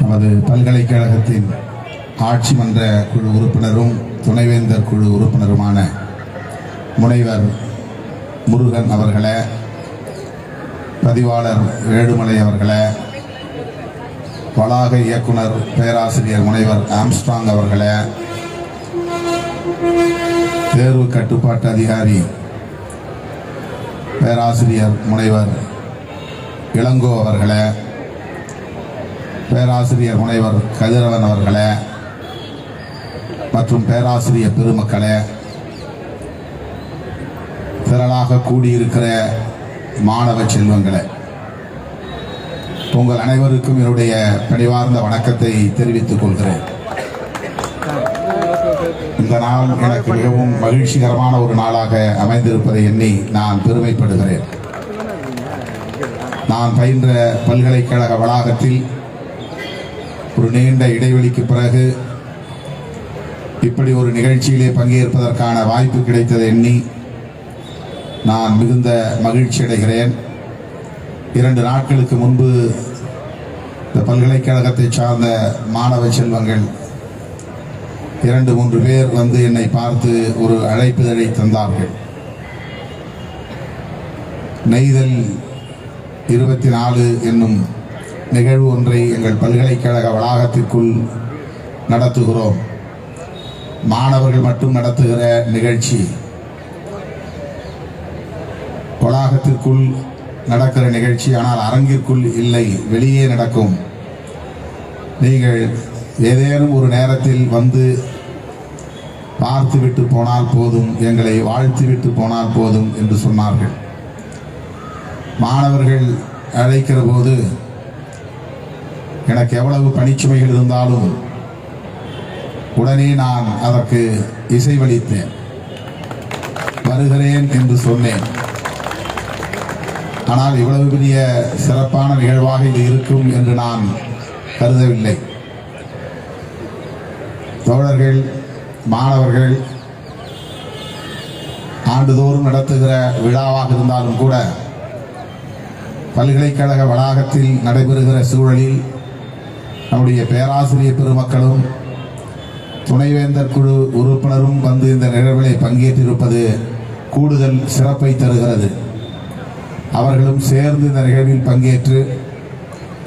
நமது பல்கலைக்கழகத்தின் ஆட்சி மன்ற குழு உறுப்பினரும் துணைவேந்தர் குழு உறுப்பினருமான முனைவர் முருகன் அவர்களை பதிவாளர் வேடுமலை அவர்களை வளாக இயக்குனர் பேராசிரியர் முனைவர் ஆம்ஸ்ட்ராங் அவர்களை தேர்வு கட்டுப்பாட்டு அதிகாரி பேராசிரியர் முனைவர் இளங்கோ அவர்களே பேராசிரியர் முனைவர் கதிரவன் அவர்களே மற்றும் பேராசிரியர் பெருமக்களே திரளாக கூடியிருக்கிற மாணவ செல்வங்களே உங்கள் அனைவருக்கும் என்னுடைய பணிவார்ந்த வணக்கத்தை தெரிவித்துக் கொள்கிறேன். இந்த நாள் எனக்கு மிகவும் மகிழ்ச்சிகரமான ஒரு நாளாக அமைந்திருப்பதை எண்ணி நான் பெருமைப்படுகிறேன். நான் பயின்ற பல்கலைக்கழக வளாகத்தில் ஒரு நீண்ட இடைவெளிக்கு பிறகு இப்படி ஒரு நிகழ்ச்சியிலே பங்கேற்பதற்கான வாய்ப்பு கிடைத்ததை எண்ணி நான் மிகுந்த மகிழ்ச்சி அடைகிறேன். இரண்டு நாட்களுக்கு முன்பு இந்த பல்கலைக்கழகத்தை சார்ந்த மாணவ செல்வங்கள் இரண்டு மூன்று பேர் வந்து என்னை பார்த்து ஒரு அழைப்புதழை தந்தார்கள். நெய்தல் இருபத்தி நாலு என்னும் நிகழ்வு ஒன்றை எங்கள் பல்கலைக்கழக வளாகத்திற்குள் நடத்துகிறோம். மாணவர்கள் மட்டும் நடத்துகிற நிகழ்ச்சி. வளாகத்திற்குள் நடக்கிற நிகழ்ச்சி ஆனால் அரங்கிற்குள் இல்லை வெளியே நடக்கும். நீங்கள் ஏதேனும் ஒரு நேரத்தில் வந்து பார்த்துவிட்டு போனால் போதும் எங்களை வாழ்த்துவிட்டு போனால் போதும் என்று சொன்னார்கள். மாணவர்கள் அழைக்கிற போது எனக்கு எவ்வளவு பணிச்சுமைகள் இருந்தாலும் உடனே நான் அதற்கு இசைவளித்தேன். வருகிறேன் என்று சொன்னேன். ஆனால் இவ்வளவு பெரிய சிறப்பான நிகழ்வாக இது இருக்கும் என்று நான் கருதவில்லை. தோழர்கள் மாணவர்கள் ஆண்டுதோறும் நடத்துகிற விழாவாக இருந்தாலும் கூட பல்கலைக்கழக வளாகத்தில் நடைபெறுகிற சூழலில் நம்முடைய பேராசிரியர் பெருமக்களும் துணைவேந்தர் குழு உறுப்பினரும் வந்து இந்த நிகழ்விலே பங்கேற்றிருப்பது கூடுதல் சிறப்பை தருகிறது. அவர்களும் சேர்ந்து இந்த நிகழ்வில் பங்கேற்று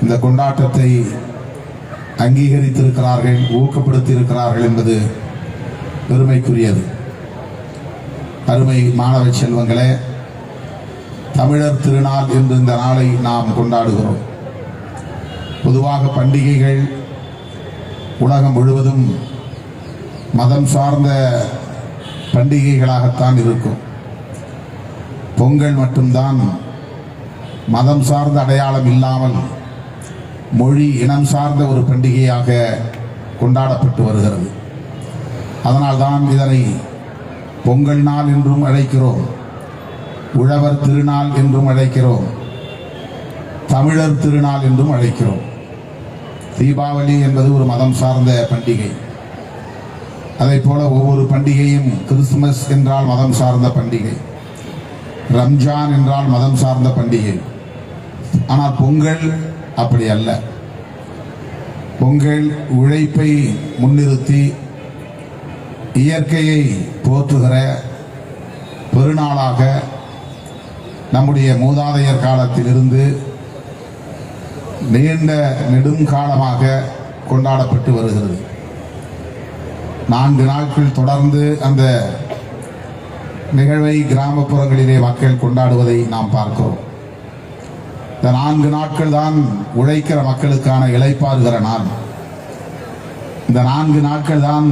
இந்த கொண்டாட்டத்தை அங்கீகரித்திருக்கிறார்கள் ஊக்கப்படுத்தியிருக்கிறார்கள் என்பது பெருமைக்குரியது. அருமை மாணவ செல்வங்களே தமிழர் திருநாள் என்று இந்த நாளை நாம் கொண்டாடுகிறோம். பொதுவாக பண்டிகைகள் உலகம் முழுவதும் மதம் சார்ந்த பண்டிகைகளாகத்தான் இருக்கும். பொங்கல் மட்டும்தான் மதம் சார்ந்த அடையாளம் இல்லாமல் மொழி இனம் சார்ந்த ஒரு பண்டிகையாக கொண்டாடப்பட்டு வருகிறது. அதனால்தான் இதனை பொங்கல் நாள் என்றும் அழைக்கிறோம். உழவர் திருநாள் என்றும் அழைக்கிறோம். தமிழர் திருநாள் என்றும் அழைக்கிறோம். தீபாவளி என்பது ஒரு மதம் சார்ந்த பண்டிகை. அதை போல ஒவ்வொரு பண்டிகையும் கிறிஸ்துமஸ் என்றால் மதம் சார்ந்த பண்டிகை. ரம்ஜான் என்றால் மதம் சார்ந்த பண்டிகை. ஆனால் பொங்கல் அப்படி அல்ல. பொங்கல் உழைப்பை முன்னிறுத்தி இயற்கையை போற்றுகிற பெருநாளாக நம்முடைய மூதாதையர் காலத்திலிருந்து நீண்ட நெடுங்காலமாக கொண்டாடப்பட்டு வருகிறது. நான்கு நாட்கள் தொடர்ந்து அந்த நிகழ்வை கிராமப்புறங்களிலே மக்கள் கொண்டாடுவதை நாம் பார்க்கிறோம். இந்த நான்கு நாட்கள் தான் உழைக்கிற மக்களுக்கான இளைப்பாறுகிற நாள். இந்த நான்கு நாட்கள் தான்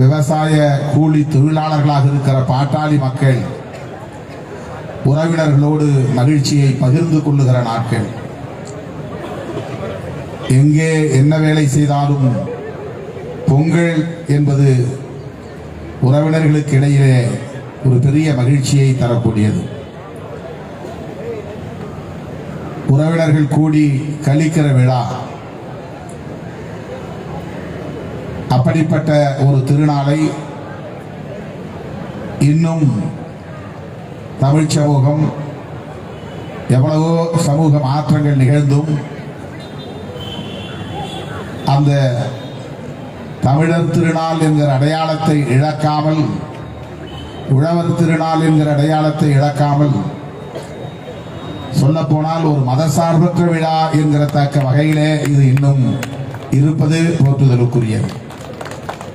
விவசாய கூலி தொழிலாளர்களாக இருக்கிற பாட்டாளி மக்கள் உறவினர்களோடு மகிழ்ச்சியை பகிர்ந்து கொள்ளுகிற நாட்கள். எங்கே என்ன வேலை செய்தாலும் பொங்கல் என்பது உறவினர்களுக்கு இடையிலே ஒரு பெரிய மகிழ்ச்சியை தரக்கூடியது. உறவினர்கள் கூடி கழிக்கிற விழா. அப்படிப்பட்ட ஒரு திருநாளை இன்னும் தமிழ் சமூகம் எவ்வளவோ சமூக மாற்றங்கள் நிகழ்ந்தும் அந்த தமிழர் திருநாள் என்கிற அடையாளத்தை இழக்காமல் உழவர் திருநாள் என்கிற அடையாளத்தை இழக்காமல் சொல்லப்போனால் ஒரு மதசார்பற்ற விழா என்கிற தக்க வகையிலே இது இன்னும் இருப்பது போற்றுதலுக்குரியது.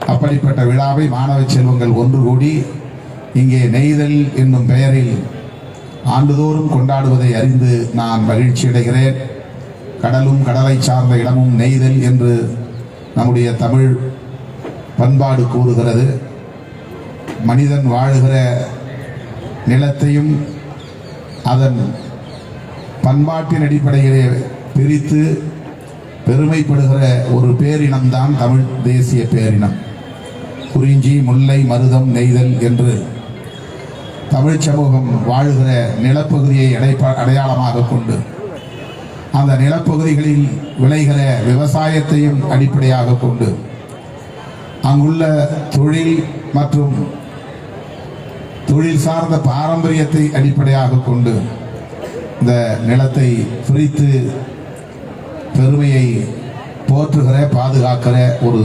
அப்படிப்பட்ட விழாவை மாணவ செல்வங்கள் ஒன்று கூடி இங்கே நெய்தல் என்னும் பெயரில் ஆண்டுதோறும் கொண்டாடுவதை அறிந்து நான் மகிழ்ச்சி அடைகிறேன் கடலும் கடலை சார்ந்த இடமும் நெய்தல் என்று நம்முடைய தமிழ் பண்பாடு கூறுகிறது. மனிதன் வாழுகிற நிலத்தையும் அதன் பண்பாட்டின் அடிப்படையிலே பிரித்து பெருமைப்படுகிற ஒரு பேரினம்தான் தமிழ் தேசிய பேரினம். குறிஞ்சி முல்லை மருதம் நெய்தல் என்று தமிழ் சமூகம் வாழுகிற நிலப்பகுதியை அடைப்ப அடையாளமாக கொண்டு அந்த நிலப்பகுதிகளில் விளைகிற விவசாயத்தையும் அடிப்படையாக கொண்டு அங்குள்ள தொழில் மற்றும் தொழில் சார்ந்த பாரம்பரியத்தை அடிப்படையாக கொண்டு இந்த நிலத்தை பிரித்து பெருமையை போற்றுகிற பாதுகாக்கிற ஒரு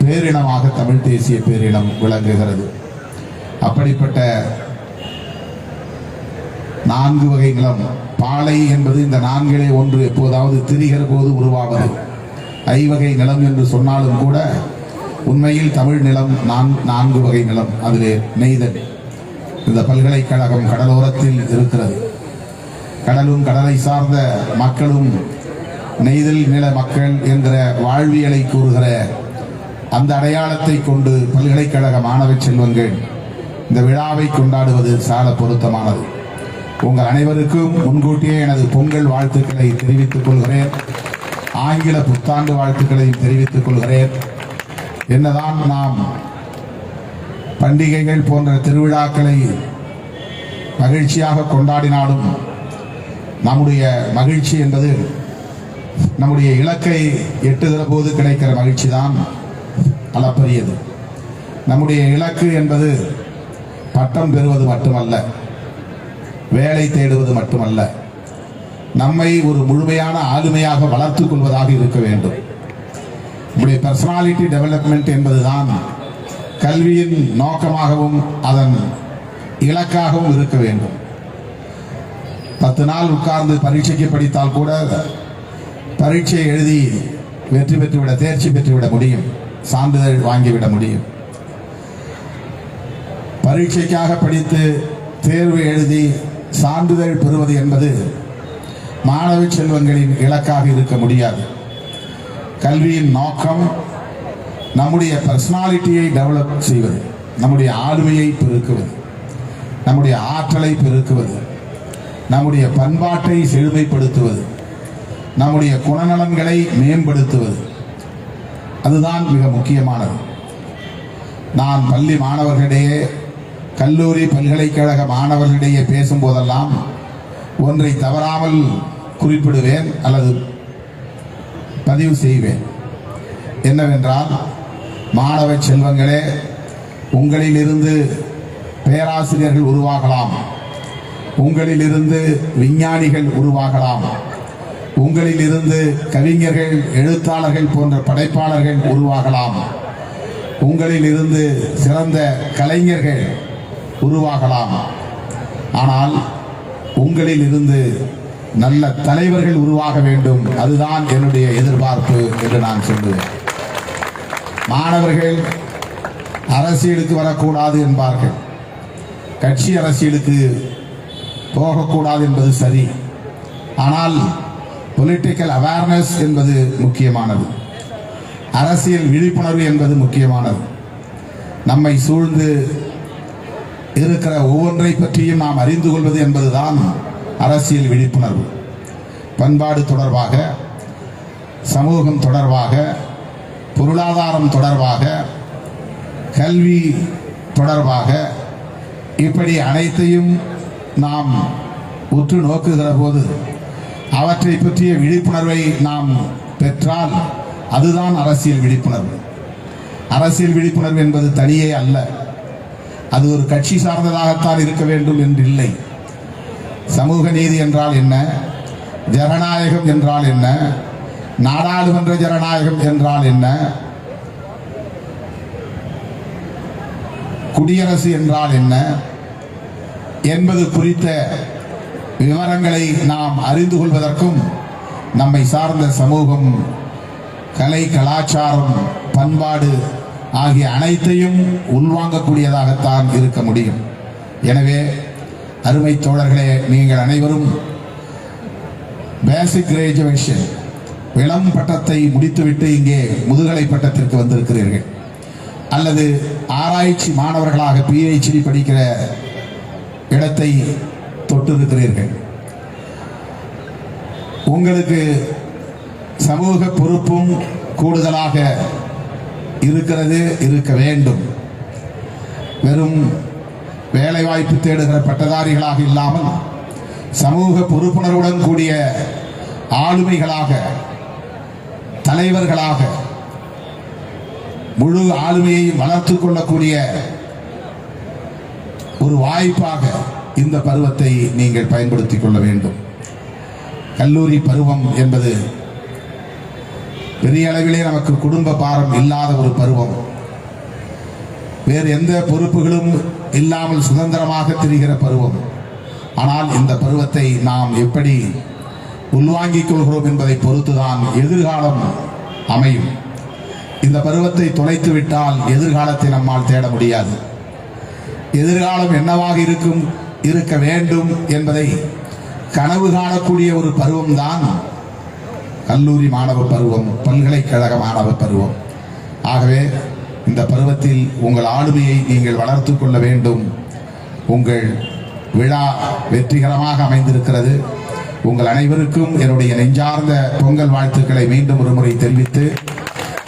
பேரினமாக தமிழ் தேசிய பேரினம் விளங்குகிறது. அப்படிப்பட்ட நான்கு வகை நிலம். பாலை என்பது இந்த நான்கிலே ஒன்று. எப்போதாவது திரிகிற போது உருவாவது. ஐவகை நிலம் என்று சொன்னாலும் கூட உண்மையில் தமிழ் நிலம் நான் நான்கு வகை நிலம். அதிலே நெய்தல். இந்த பல்கலைக்கழகம் கடலோரத்தில் இருக்கிறது. கடலும் கடலை சார்ந்த மக்களும் நெய்தல் நில மக்கள் என்கிற வாழ்வியலை கூறுகிற அந்த அடையாளத்தை கொண்டு பல்கலைக்கழக மாணவ செல்வங்கள் இந்த விழாவை கொண்டாடுவது சால பொருத்தமானது. உங்கள் அனைவருக்கும் முன்கூட்டியே எனது பொங்கல் வாழ்த்துக்களை தெரிவித்துக் கொள்கிறேன். ஆங்கில புத்தாண்டு வாழ்த்துக்களையும் தெரிவித்துக் கொள்கிறேன். என்னதான் நாம் பண்டிகைகள் போன்ற திருவிழாக்களை மகிழ்ச்சியாக கொண்டாடினாலும் நம்முடைய மகிழ்ச்சி என்பது நம்முடைய இலக்கை எட்டுகிற போது கிடைக்கிற மகிழ்ச்சி தான் அளப்பரியது. நம்முடைய இலக்கு என்பது பட்டம் பெறுவது மட்டுமல்ல. வேலை தேடுவது மட்டுமல்ல நம்மை ஒரு முழுமையான ஆளுமையாக வளர்த்துக் கொள்வதாக இருக்க வேண்டும். நம்முடைய பர்சனாலிட்டி டெவலப்மெண்ட் என்பதுதான் கல்வியின் நோக்கமாகவும் அதன் இலக்காகவும் இருக்க வேண்டும். பத்து நாள் உட்கார்ந்து பரீட்சைக்கு படித்தால் கூட பரீட்சை எழுதி வெற்றி பெற்றுவிட தேர்ச்சி பெற்றுவிட முடியும். சான்றிதழ் வாங்கிவிட முடியும். பரீட்சைக்காக படித்து தேர்வு எழுதி சான்றிதழ் பெறுவது என்பது மாணவ செல்வங்களின் இலக்காக இருக்க முடியாது. கல்வியின் நோக்கம் நம்முடைய பர்சனாலிட்டியை டெவலப் செய்வது நம்முடைய ஆளுமையை பெருக்குவது நம்முடைய ஆற்றலை பெருக்குவது நம்முடைய பண்பாட்டை செழுமைப்படுத்துவது நம்முடைய குணநலன்களை மேம்படுத்துவது. அதுதான் மிக முக்கியமானது. நான் பள்ளி மாணவர்களிடையே கல்லூரி பல்கலைக்கழக மாணவர்களிடையே பேசும்போதெல்லாம் ஒன்றை தவறாமல் குறிப்பிடுவேன் அல்லது பதிவு செய்வேன். என்னவென்றால் மாணவ செல்வங்களே உங்களிலிருந்து பேராசிரியர்கள் உருவாகலாம். உங்களிலிருந்து விஞ்ஞானிகள் உருவாகலாம். உங்களிலிருந்து கவிஞர்கள் எழுத்தாளர்கள் போன்ற படைப்பாளர்கள் உருவாகலாம். உங்களிலிருந்து சிறந்த கலைஞர்கள் உருவாகலாம். ஆனால் உங்களில் இருந்து நல்ல தலைவர்கள் உருவாக வேண்டும். அதுதான் என்னுடைய எதிர்பார்ப்பு என்று நான் சொல்லுவேன். மாணவர்கள் அரசியலுக்கு வரக்கூடாது என்பார்கள். கட்சி அரசியலுக்கு போகக்கூடாது என்பது சரி. ஆனால் பொலிட்டிக்கல் அவேர்னஸ் என்பது முக்கியமானது. அரசியல் விழிப்புணர்வு என்பது முக்கியமானது. நம்மை சூழ்ந்து இருக்கிற ஒவ்வொன்றை பற்றியும் நாம் அறிந்து கொள்வது என்பதுதான் அரசியல் விழிப்புணர்வு. பண்பாடு தொடர்பாக சமூகம் தொடர்பாக பொருளாதாரம் தொடர்பாக கல்வி தொடர்பாக இப்படி அனைத்தையும் நாம் உற்று நோக்குகிற போது அவற்றை பற்றிய விழிப்புணர்வை நாம் பெற்றால் அதுதான் அரசியல் விழிப்புணர்வு. அரசியல் விழிப்புணர்வு என்பது தனியே அல்ல. அது ஒரு கட்சி சார்ந்ததாகத்தான் இருக்க வேண்டும் என்றில்லை. சமூக நீதி என்றால் என்ன? ஜனநாயகம் என்றால் என்ன? நாடாளுமன்ற ஜனநாயகம் என்றால் என்ன? குடியரசு என்றால் என்ன? என்பது குறித்த விவரங்களை நாம் அறிந்து கொள்வதற்கும் நம்மை சார்ந்த சமூகம் கலை கலாச்சாரம் பண்பாடு ஆகிய அனைத்தையும் உள்வாங்கக்கூடியதாகத்தான் இருக்க முடியும். எனவே அருமை தோழர்களே நீங்கள் அனைவரும் பேசிக் கிராஜுவேஷன் இளம் பட்டத்தை முடித்துவிட்டு இங்கே முதுகலை பட்டத்திற்கு வந்திருக்கிறீர்கள். அல்லது ஆராய்ச்சி மாணவர்களாக பிஹெச்டி படிக்கிற இடத்தை தொட்டிருக்கிறீர்கள். உங்களுக்கு சமூக பொறுப்பும் கூடுதலாக இருக்கிறது இருக்க வேண்டும். வெறும் வேலைவாய்ப்பு தேடுகிற பட்டதாரிகளாக இல்லாமல் சமூக பொறுப்புணர்வுடன் கூடிய ஆளுமைகளாக தலைவர்களாக முழு ஆளுமையை வளர்த்து கொள்ளக்கூடிய ஒரு வாய்ப்பாக இந்த பருவத்தை நீங்கள் பயன்படுத்திக் கொள்ள வேண்டும். கல்லூரி பருவம் என்பது பெரிய அளவிலே நமக்கு குடும்ப பாரம் இல்லாத ஒரு பருவம். வேறு எந்த பொறுப்புகளும் இல்லாமல் சுதந்திரமாக திரிகிற பருவம். ஆனால் இந்த பருவத்தை நாம் எப்படி உள்வாங்கிக் கொள்கிறோம் என்பதை பொறுத்துதான் எதிர்காலம் அமையும். இந்த பருவத்தை தொலைத்து விட்டால் எதிர்காலத்தை நம்மால் தேட முடியாது. எதிர்காலம் என்னவாக இருக்கும் இருக்க வேண்டும் என்பதை கனவு காணக்கூடிய ஒரு பருவம்தான் கல்லூரி மாணவ பருவம் பல்கலைக்கழக மாணவ பருவம். ஆகவே இந்த பருவத்தில் உங்கள் ஆளுமையை நீங்கள் வளர்த்து கொள்ள வேண்டும். உங்கள் விழா வெற்றிகரமாக அமைந்திருக்கிறது. உங்கள் அனைவருக்கும் என்னுடைய நெஞ்சார்ந்த பொங்கல் வாழ்த்துக்களை மீண்டும் ஒரு முறை தெரிவித்து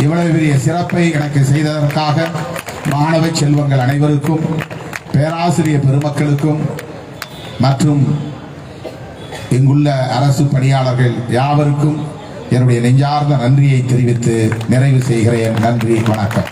இவ்வளவு பெரிய சிறப்பை எனக்கு செய்ததற்காக மாணவ செல்வங்கள் அனைவருக்கும் பேராசிரியர் பெருமக்களுக்கும் மற்றும் இங்குள்ள அரசு பணியாளர்கள் யாவருக்கும் என்னுடைய நெஞ்சார்ந்த நன்றியை தெரிவித்து நிறைவு செய்கிறேன். நன்றி வணக்கம்.